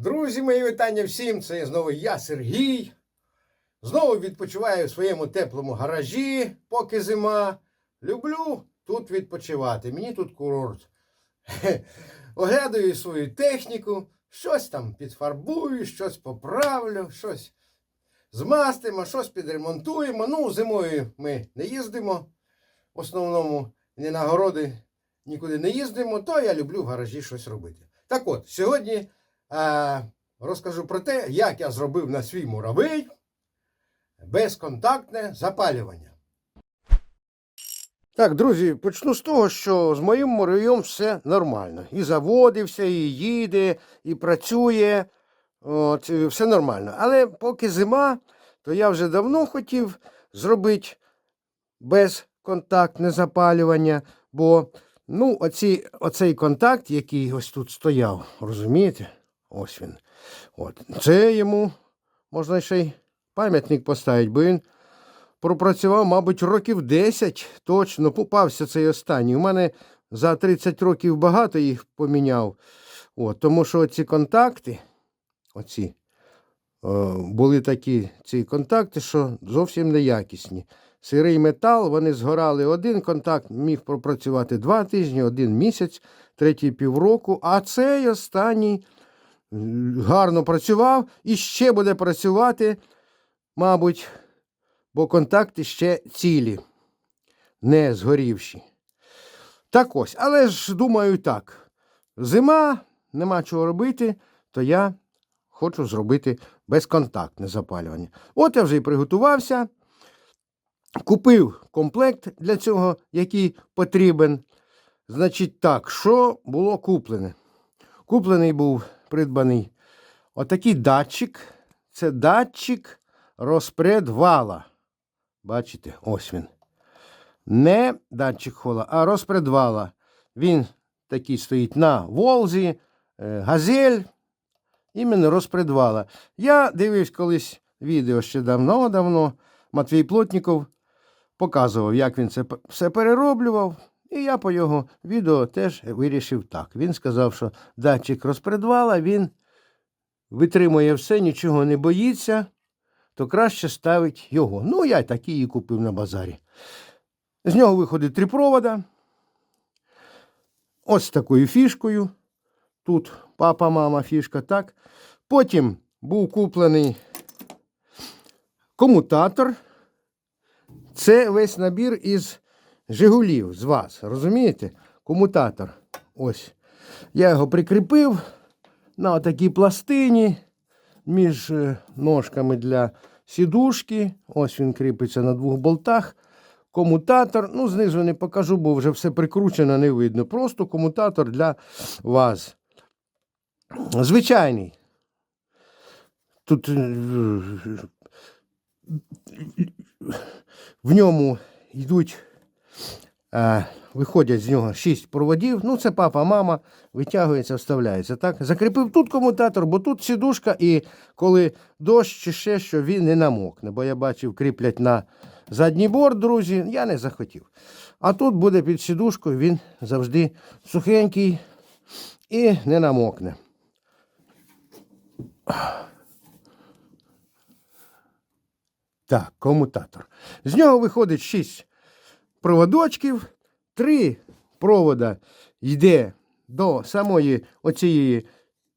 Друзі, мої вітання всім. Це знову я, Сергій. Знову відпочиваю в своєму теплому гаражі, поки зима. Люблю тут відпочивати. Мені тут курорт. Оглядаю свою техніку, щось там підфарбую, щось поправлю, щось змастимо, щось підремонтуємо. Ну, зимою ми не їздимо. В основному не на городи нікуди не їздимо, то я люблю в гаражі щось робити. Так от, сьогодні розкажу про те, як я зробив на свій муравей безконтактне запалювання. Так, друзі, почну з того, що з моїм муравйом все нормально. І заводився, і їде, і працює. От, все нормально. Але поки зима, то я вже давно хотів зробити безконтактне запалювання, бо ну, оці, оцей контакт, який ось тут стояв, розумієте? Ось він. От. Це йому можна ще й пам'ятник поставити, бо він пропрацював, мабуть, років 10 точно. Попався цей останній. У мене за 30 років багато їх поміняв. От, тому що ці контакти, оці, е, були такі ці контакти, що зовсім неякісні. Сирий метал, вони згорали один контакт, міг пропрацювати два тижні, один місяць, третій півроку, а цей останній гарно працював і ще буде працювати, мабуть, бо контакти ще цілі, не згорівші. Так ось, але ж думаю так. Зима, нема чого робити, то я хочу зробити безконтактне запалювання. От я вже і приготувався. Купив комплект для цього, який потрібен. Значить, так, що було куплене? Куплений був придбаний отакий датчик. Це датчик розпредвала. Бачите, ось він. Не датчик хола, а розпредвала. Він такий стоїть на Волзі, е, газель, іменно розпредвала. Я дивився колись відео ще давно-давно. Матвій Плотніков показував, як він це все перероблював. І я по його відео теж вирішив так. Він сказав, що датчик розпредвала, він витримує все, нічого не боїться, то краще ставить його. Ну, я такий і купив на базарі. З нього виходить три провода. Ось такою фішкою. Тут папа, мама, фішка, так. Потім був куплений комутатор. Це весь набір із Жигулів з вас. Розумієте? Комутатор. Ось. Я його прикріпив на такій пластині між е, ножками для сідушки. Ось він кріпиться на двох болтах. Комутатор. Ну, знизу не покажу, бо вже все прикручено, не видно. Просто комутатор для вас. Звичайний. Тут е, в ньому йдуть, виходять з нього шість проводів. Ну, це папа, мама, витягується, вставляється. Так? Закріпив тут комутатор, бо тут сідушка, і коли дощ чи ще що, він не намокне. Бо я бачив, кріплять на задній борт, друзі, я не захотів. А тут буде під сідушкою, він завжди сухенький і не намокне. Так, комутатор. З нього виходить 6 проводочків, три провода йде до самої оцієї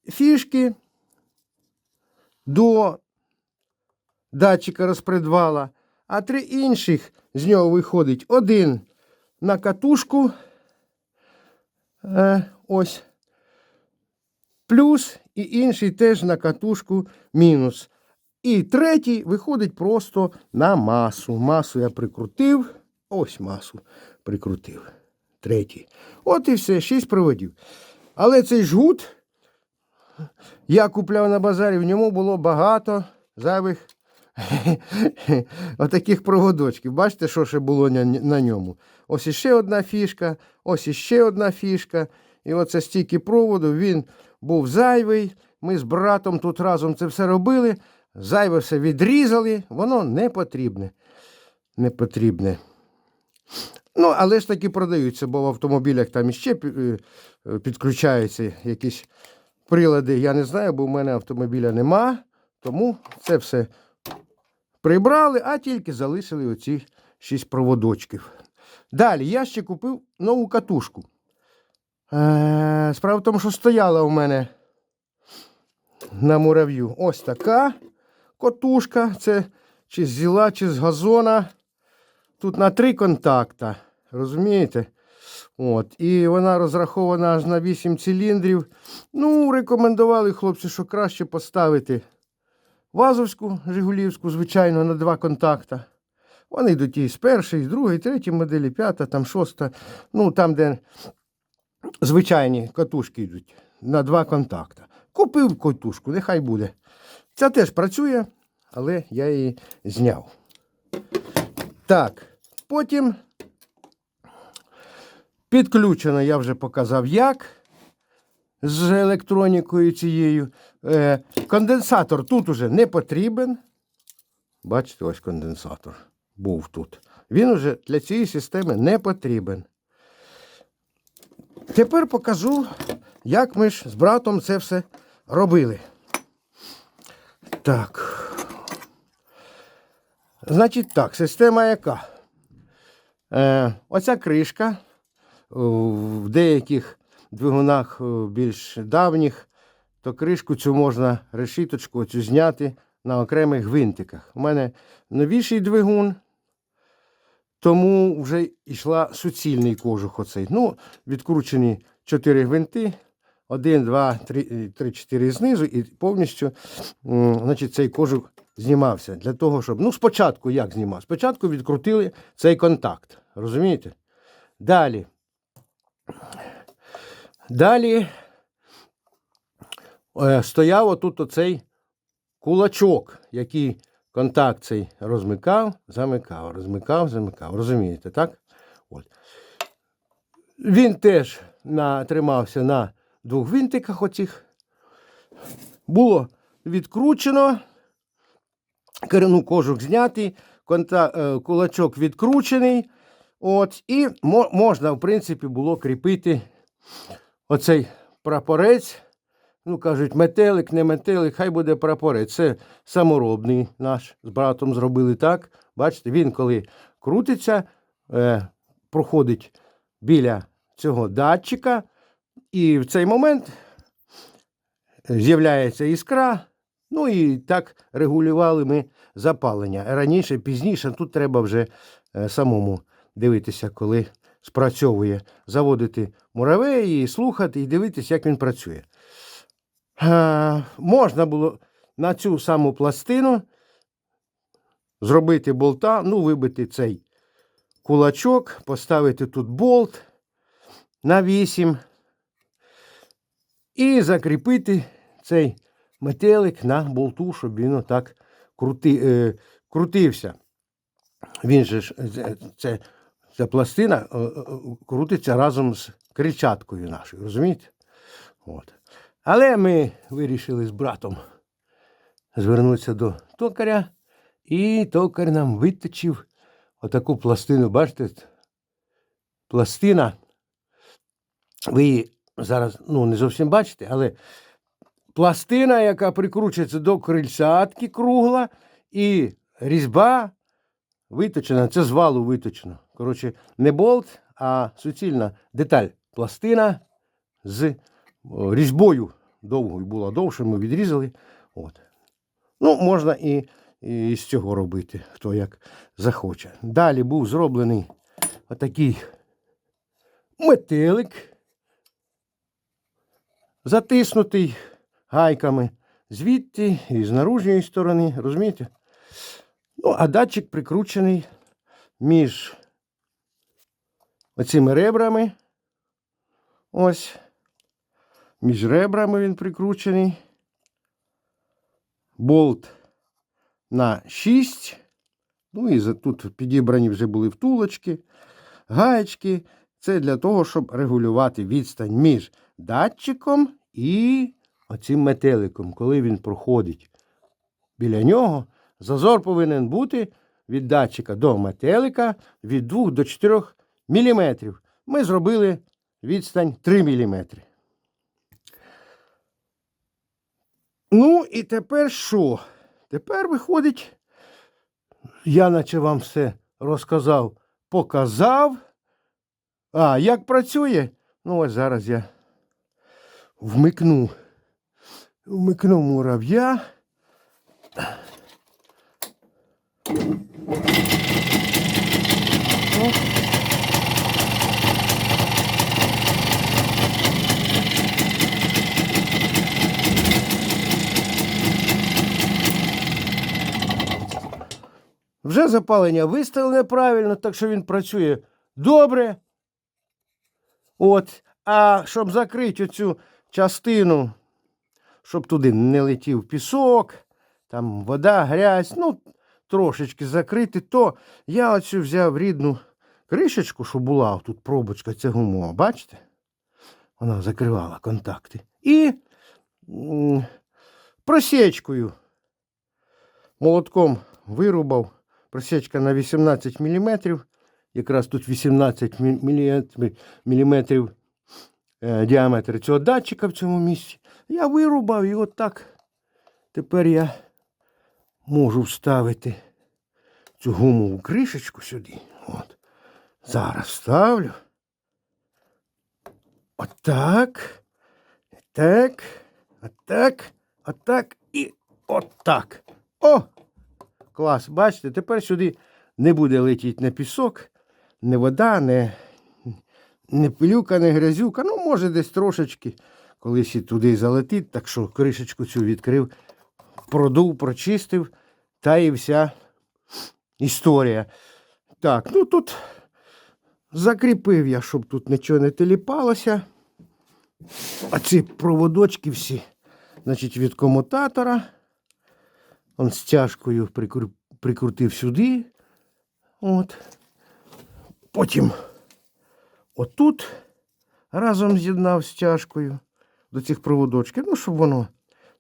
фішки, до датчика розпредвала, а три інших з нього виходить один на катушку. Е, ось. Плюс і інший теж на катушку мінус. І третій виходить просто на масу. Масу я прикрутив. Ось масу прикрутив. Третій. От і все, шість проводів. Але цей жгут я купляв на базарі, в ньому було багато зайвих отаких проводочків. Бачите, що ще було на, ньому? Ось іще одна фішка, ось іще одна фішка. І оце стільки проводу, він був зайвий. Ми з братом тут разом це все робили. Зайве все відрізали, воно не потрібне. Не потрібне. Ну, але ж таки продаються, бо в автомобілях там іще е, е, підключаються якісь прилади я не знаю, бо в мене автомобіля нема. Тому це все прибрали, а тільки залишили оці шість проводочків. Далі я ще купив нову катушку. Е, справа в тому, що стояла у мене на мурав'ю ось така котушка. Це чи з зіла, чи з газона. Тут на три контакта. Розумієте? От. І вона розрахована аж на 8 циліндрів. Ну, рекомендували хлопці, що краще поставити вазовську Жигулівську, звичайно, на два контакта. Вони йдуть і з першої, і з другої, третьої моделі, п'ята, там шоста. Ну, там, де звичайні катушки йдуть на два контакта. Купив катушку, нехай буде. Ця теж працює, але я її зняв. Так, потім підключено, я вже показав, як з електронікою цією. Е, конденсатор тут уже не потрібен. Бачите, ось конденсатор був тут. Він уже для цієї системи не потрібен. Тепер покажу, як ми ж з братом це все робили. Так. Значить так, система яка? Е, оця кришка в деяких двигунах більш давніх, то кришку цю можна решіточку цю зняти на окремих гвинтиках. У мене новіший двигун, тому вже йшла суцільний кожух оцей. Ну, відкручені 4 гвинти. Один, два, три, три, чотири знизу, і повністю значить, цей кожух знімався. Для того, щоб. Ну, спочатку як знімав? Спочатку відкрутили цей контакт. Розумієте? Далі. Далі е, стояв отут оцей кулачок, який контакт цей розмикав, замикав, розмикав, замикав. Розумієте, так? От. Він теж на, тримався на двох винтиках оцих. Було відкручено, коренну кожух знятий, конта, е, кулачок відкручений. От, і мо, можна, в принципі, було кріпити оцей прапорець. Ну, кажуть, метелик, не метелик, хай буде прапорець. Це саморобний наш з братом зробили так. Бачите, він коли крутиться, е, проходить біля цього датчика, і в цей момент з'являється іскра. Ну і так регулювали ми запалення. Раніше, пізніше, тут треба вже е, самому дивитися, коли спрацьовує, заводити муравей і слухати, і дивитися, як він працює. Е, можна було на цю саму пластину зробити болта, ну, вибити цей кулачок, поставити тут болт на 8 і закріпити цей метелик на болту, щоб він отак крути, е, крутився. Він же це, це, ця пластина е, е, крутиться разом з кричаткою нашою, розумієте? От. Але ми вирішили з братом звернутися до токаря, і токар нам виточив отаку пластину. Бачите? Пластина. Ви її зараз ну, не зовсім бачите, але пластина, яка прикручується до крильцятки кругла, і різьба виточена, це з валу виточено. Коротше, не болт, а суцільна деталь. Пластина з різьбою довгою була довше, ми відрізали. От. Ну, можна і, і з цього робити, хто як захоче. Далі був зроблений отакий метелик, затиснутий гайками звідти і з наружньої сторони, розумієте? Ну, а датчик прикручений між оцими ребрами. Ось. Між ребрами він прикручений. Болт на 6. Ну і тут підібрані вже були втулочки, гаєчки. Це для того, щоб регулювати відстань між датчиком і оцим метеликом. Коли він проходить біля нього, зазор повинен бути від датчика до метелика від 2 до 4 мм. Ми зробили відстань 3 мм. Ну, і тепер що? Тепер виходить, я наче вам все розказав, показав. А, як працює? Ну, ось зараз я вмикну. Вмикну мурав'я. Вже запалення виставлене правильно, так що він працює добре. От. А щоб закрити оцю частину, щоб туди не летів пісок, там вода, грязь, ну, трошечки закрити, то я оцю взяв рідну кришечку, що була тут пробочка, це гумова, бачите? Вона закривала контакти. І просічкою молотком вирубав. Просічка на 18 мм. Якраз тут 18 мм е, діаметр цього датчика в цьому місці. Я вирубав і отак. Тепер я можу вставити цю гумову кришечку сюди. От. Зараз вставлю. Отак. Так. Отак. Отак. І отак. О! Клас. Бачите, тепер сюди не буде летіти не пісок, не вода, не, не пилюка, не грязюка. Ну, може, десь трошечки колись і туди залетить, так що кришечку цю відкрив, продув, прочистив, та і вся історія. Так, ну тут закріпив я, щоб тут нічого не теліпалося. А ці проводочки всі, значить, від комутатора. Он стяжкою прикру- прикрутив сюди. От. Потім отут разом з'єднав стяжкою до цих проводочків, ну, щоб воно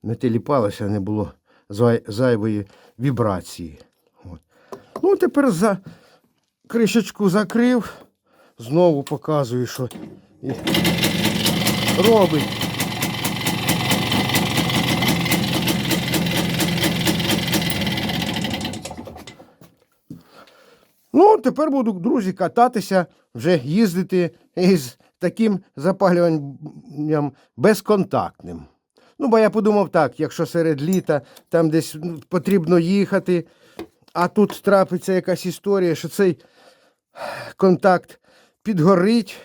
не теліпалося, не було зай- зайвої вібрації. От. Ну, тепер за кришечку закрив, знову показую, що робить. Ну, тепер буду, друзі, кататися, вже їздити із таким запалюванням безконтактним. Ну, бо я подумав так, якщо серед літа там десь ну, потрібно їхати, а тут трапиться якась історія, що цей контакт підгорить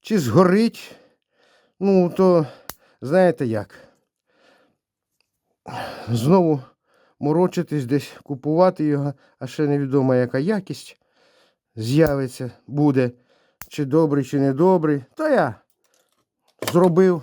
чи згорить, ну, то знаєте як? Знову морочитись десь, купувати його, а ще невідомо, яка якість з'явиться, буде, чи добрий, чи недобрий. То я зробив.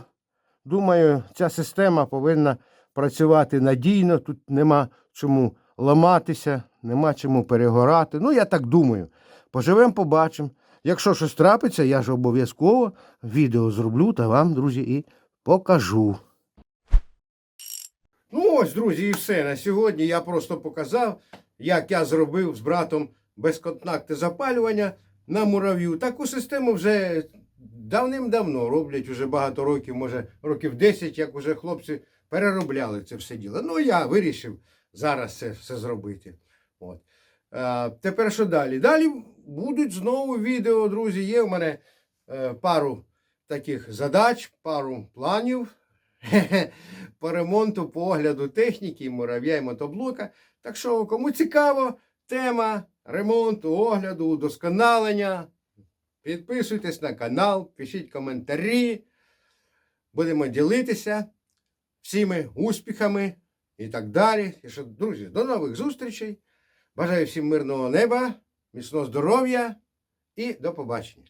Думаю, ця система повинна працювати надійно, тут нема чому ламатися, нема чому перегорати. Ну, я так думаю. Поживемо, побачимо. Якщо щось трапиться, я ж обов'язково відео зроблю та вам, друзі, і покажу. Ну ось, друзі, і все. На сьогодні я просто показав, як я зробив з братом безконтактне запалювання на мурав'ю. Таку систему вже давним-давно роблять, вже багато років, може років 10, як вже хлопці переробляли це все діло. Ну, я вирішив зараз це все зробити. От. А, тепер що далі? Далі будуть знову відео, друзі. Є в мене е, пару таких задач, пару планів. по ремонту, по огляду техніки, мурав'я і мотоблока. Так що, кому цікаво, тема ремонту, огляду, удосконалення. Підписуйтесь на канал, пишіть коментарі. Будемо ділитися всіми успіхами і так далі. І що, друзі, до нових зустрічей. Бажаю всім мирного неба, міцного здоров'я і до побачення.